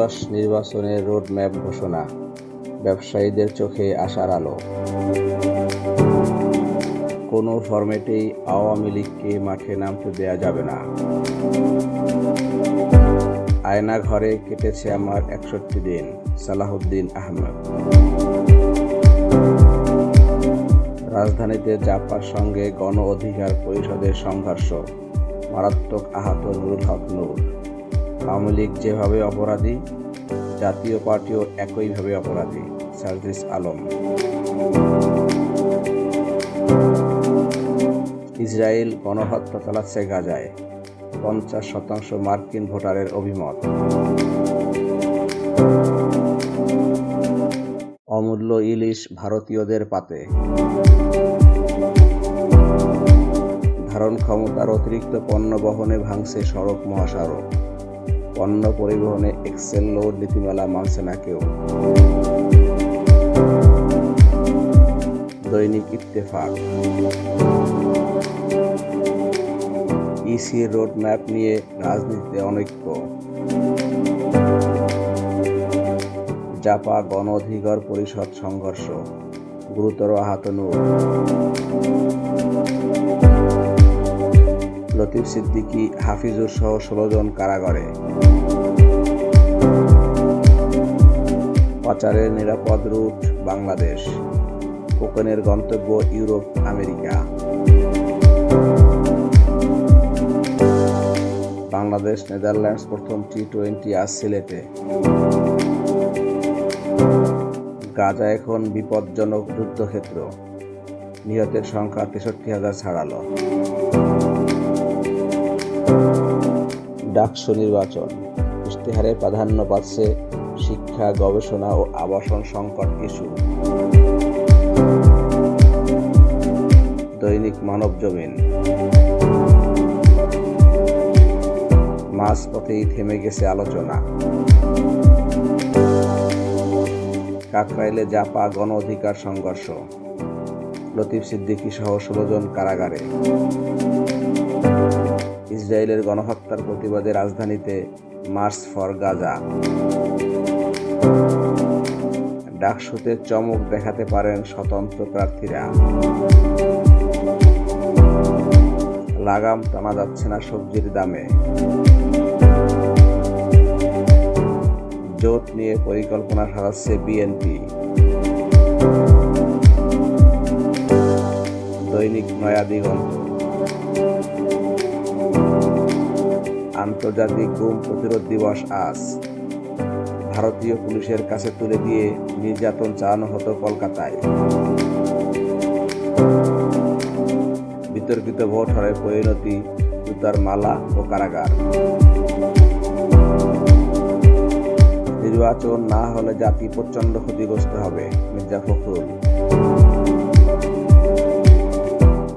ত্রয়োদশ নির্বাচনের রোডম্যাপ ঘোষণা। ব্যবসায়ীদের চোখে আসার আলো। কোনো ফরম্যাটেই আওয়ামী লীগকে মাঠে নামতে দেয়া যাবে না। আয়না ঘরে কেটেছে আমার একষট্টি দিন সালাহুদ্দিন আহমেদ। রাজধানীতে জাপার সঙ্গে গণ অধিকার পরিষদের সংঘর্ষ, মারাত্মক আহত নুরুল হক নূর। আওয়ামী লীগ যেভাবে অপরাধী, জাতীয় পার্টিও একইভাবে অপরাধী, সার্জিস আলম। ইসরায়েল গণহত্যা চালাচ্ছে গাজায়, পঞ্চাশ শতাংশ মার্কিন ভোটারের অভিমত। অমূল্য ইলিশ ভারতীয়দের পাতে। ধারণ ক্ষমতার অতিরিক্ত পণ্য বহনে ভাঙছে সড়ক মহাসড়ক। পণ্য পরিবহনে এক্সেল লোড নীতিমালা মানছে না কেউ। দৈনিক ইত্তেফাক। ইসির রোড ম্যাপ নিয়ে রাজনীতিতে অনৈক্য। জাপা গণ অধিকার পরিষদ সংঘর্ষ। গুরুতর আহত নূর। লতিফ সিদ্দিকী হাফিজুর সহ ষোলো জন কারাগারে। পাচারের নিরাপদ রুট, বাংলাদেশ। কোকেনের গন্তব্য ইউরোপ, আমেরিকা। বাংলাদেশ, নেদারল্যান্ডস প্রথম টি টোয়েন্টি আজ সিলেটে। গাজা এখন বিপজ্জনক যুদ্ধক্ষেত্র। নিহতের সংখ্যা তেষট্টি হাজার ছাড়ালো। ডাকসু নির্বাচন। ইশতেহারে প্রাধান্য পাচ্ছে শিক্ষা, গবেষণা ও আবাসন সংকট ইস্যু। দৈনিক মানব জমিন। মাঝপথেই থেমে গেছে আলোচনা। কাকরাইলে জাপা গণ অধিকার সংঘর্ষ। লতিফ সিদ্দিকী সহ ষোলো জন কারাগারে। ইসরায়েলের গণহত্যার প্রতিবাদে রাজধানীতে মার্চ ফর গাজা। ডাকসুতে চমক দেখাতে পারেন স্বতন্ত্র প্রার্থীরা। লাগাম টানা যাচ্ছে না সবজির দামে। জোট নিয়ে পরিকল্পনা সাজাচ্ছে বিএনপি। দৈনিক নয়া দিগন্ত। আন্তর্জাতিক গুম প্রতিরোধ দিবস আজ। ভারতীয় পুলিশের কাছে তুলে দিয়ে নির্যাতন চালানো হতো কলকাতায়। বিতর্কিত ভোট হরে পরিণতি, জুতার মালা ও কারাগার। নির্বাচন না হলে জাতি প্রচণ্ড ক্ষতিগ্রস্ত হবে, মির্জা ফখরুল।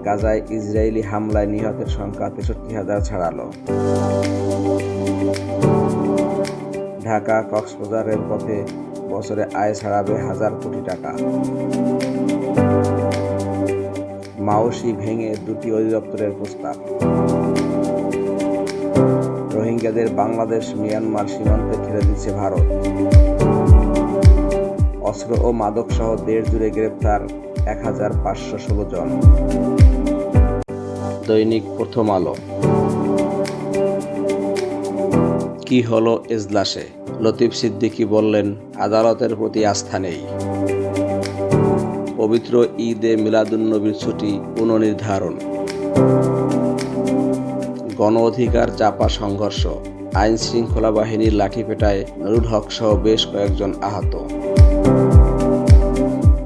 গাজায় ইসরায়েলি হামলায় নিহতের সংখ্যা তেষট্টি হাজার ছাড়ালো। ঢাকা কক্সবাজার রেলপথে বছরে আয় ছাড়াবে হাজার কোটি টাকা। মাওসি ভেঙে দুটি অধিদপ্তরের প্রস্তাব। রোহিঙ্গাদের বাংলাদেশ মিয়ানমার সীমান্তে ছেড়ে দিচ্ছে ভারত। অস্ত্র ও মাদক সহ দেশ জুড়ে গ্রেপ্তার এক হাজার পাঁচশো ষোলো জন। দৈনিক প্রথম আলো। কি হলো এজলাসে? লতিফ সিদ্দিকী বললেন, আদালতের প্রতি আস্থা নেই। পবিত্র ঈদে মিলাদুন্নবীর ছুটি পুনর্নির্ধারণ। গণ অধিকার চাপা সংঘর্ষ। আইন শৃঙ্খলা বাহিনীর লাঠিপেটায় নুরুল হক সহ বেশ কয়েকজন আহত।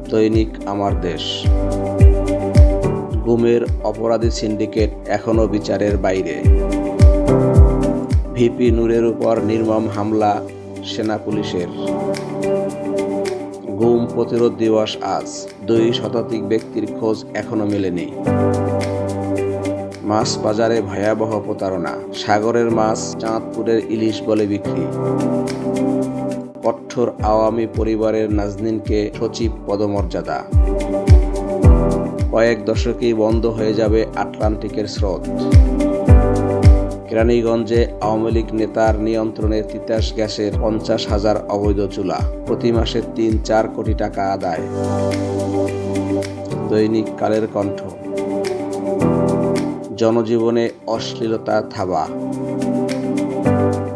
দৈনিক আমার দেশ। গুমের অপরাধী সিন্ডিকেট এখনও বিচারের বাইরে। ভিপি নূরের উপর নির্মম হামলা সেনা পুলিশের। গুম প্রতিরোধ দিবস আজ। দুই শতাধিক ব্যক্তির খোঁজ এখনও মেলেনি। মাছ বাজারে ভয়াবহ প্রতারণা। সাগরের মাছ চাঁদপুরের ইলিশ বলে বিক্রি। কঠোর আওয়ামী পরিবারের নাজনিনকে সচিব পদমর্যাদা। কয়েক দশকেই বন্ধ হয়ে যাবে আটলান্টিকের স্রোত। কেরানীগঞ্জে আওয়ামী লীগ নেতার নিয়ন্ত্রণে তিতাস গ্যাসের পঞ্চাশ হাজার অবৈধ চুলা প্রতি মাসে তিন চার কোটি টাকা আদায়। দৈনিক কালের কণ্ঠ। জনজীবনে অশ্লীলতা থাবা।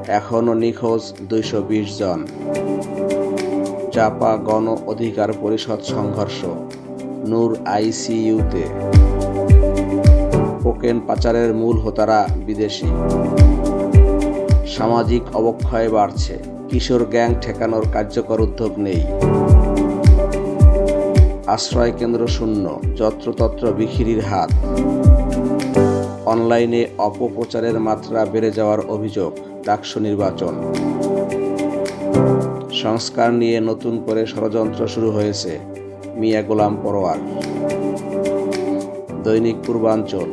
এখনও নিখোঁজ দুইশো বিশ জন। চাপা গণ অধিকার পরিষদ সংঘর্ষ। নূর আইসিইউতে। কোকেন পাচারের মূল হোতারা বিদেশি। সামাজিক অবক্ষয় বাড়ছে। কিশোর গ্যাং ঠেকানোর কার্যকর উদ্যোগ নেই। আশ্রয় কেন্দ্র শূন্য, যত্রতত্র বিখিরির হাত। অনলাইনে অপপ্রচারের মাত্রা বেড়ে যাওয়ার অভিযোগ ডাকসু নির্বাচন। সংস্কার নিয়ে নতুন করে ষড়যন্ত্র শুরু হয়েছে। মিয়া গোলাম পরোয়ার। দৈনিক পূর্বাঞ্চল।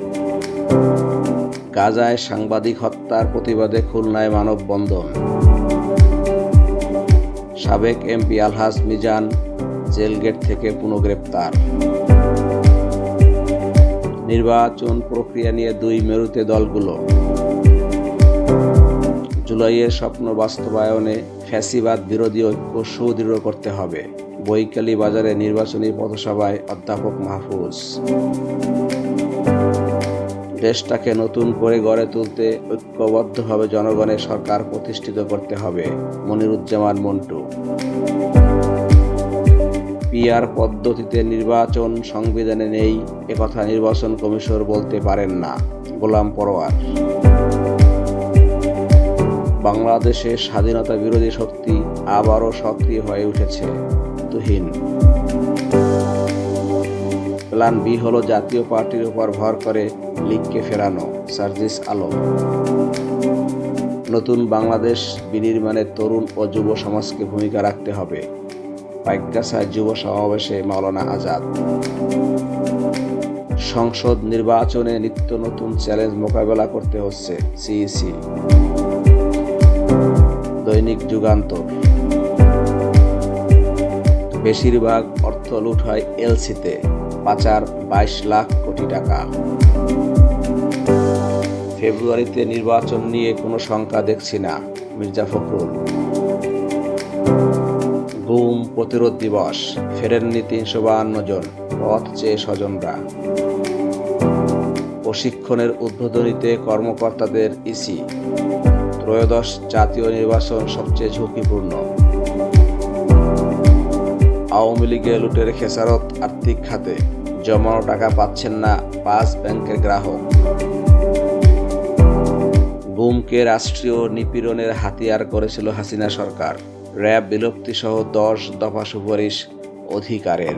গাজায় সাংবাদিক হত্যার প্রতিবাদে খুলনায় মানববন্ধন। সাবেক এমপি আলহাজ মিজান জেলগেট থেকে পুনঃগ্রেপ্তার। নির্বাচন প্রক্রিয়া নিয়ে দুই মেরুতে দলগুলো। জুলাইয়ের স্বপ্ন বাস্তবায়নে ফ্যাসিবাদ, বিরোধী ঐক্য, সুদৃঢ় করতে হবে। বৈকালী বাজারে নির্বাচনী পথসভায় অধ্যাপক মাহফুজ। দেশটাকে নতুন করে গড়ে তুলতে ঐক্যবদ্ধভাবে জনগণের সরকার প্রতিষ্ঠিত করতে হবে, মনিরুজ্জামান মন্টু। পিআর পদ্ধতিতে নির্বাচন সংবিধানে নেই, একথা নির্বাচন কমিশন বলতে পারেন না। গোলাম পরোয়ার। বাংলাদেশে স্বাধীনতা বিরোধী শক্তি আবারও সক্রিয় হয়ে উঠেছে তুহিন। প্ল্যান বি হলো জাতীয় পার্টির উপর ভর করে লীগকে ফেরানো, সার্জিস আলম। নতুন বাংলাদেশ বিনির্মাণে তরুণ ও যুব সমাজকে ভূমিকা রাখতে হবে পাইকাসায় যুব সমাবেশে মাওলানা আজাদ। সংসদ নির্বাচনে নিত্য নতুন চ্যালেঞ্জ মোকাবেলা করতে হচ্ছে সিইসি। দৈনিক যুগান্তর। বেশিরভাগ অর্থ লুট হয় এলসিতে, পাচার বাইশ লাখ কোটি টাকা। ফেব্রুয়ারিতে নির্বাচন নিয়ে কোনো শঙ্কা দেখছি না, মির্জা ফখরুল। গুম প্রতিরোধ দিবস, ফেরেননি তিনশো বাহান্ন জন, পথ চেয়ে স্বজনরা। প্রশিক্ষণের উদ্বোধনীতে কর্মকর্তাদের ইসি। ত্রয়োদশ জাতীয় নির্বাচন সবচেয়ে ঝুঁকিপূর্ণ। আওয়ামী লীগে লুটের খেসারত আর্থিক খাতে। জমানো টাকা পাচ্ছেন না পাঁচ ব্যাংকের গ্রাহক। গুমকে রাষ্ট্রীয় নিপীড়নের হাতিয়ার করেছিল হাসিনা সরকার। র্যাব বিলুপ্তি সহ দশ দফা সুপারিশ অধিকারের।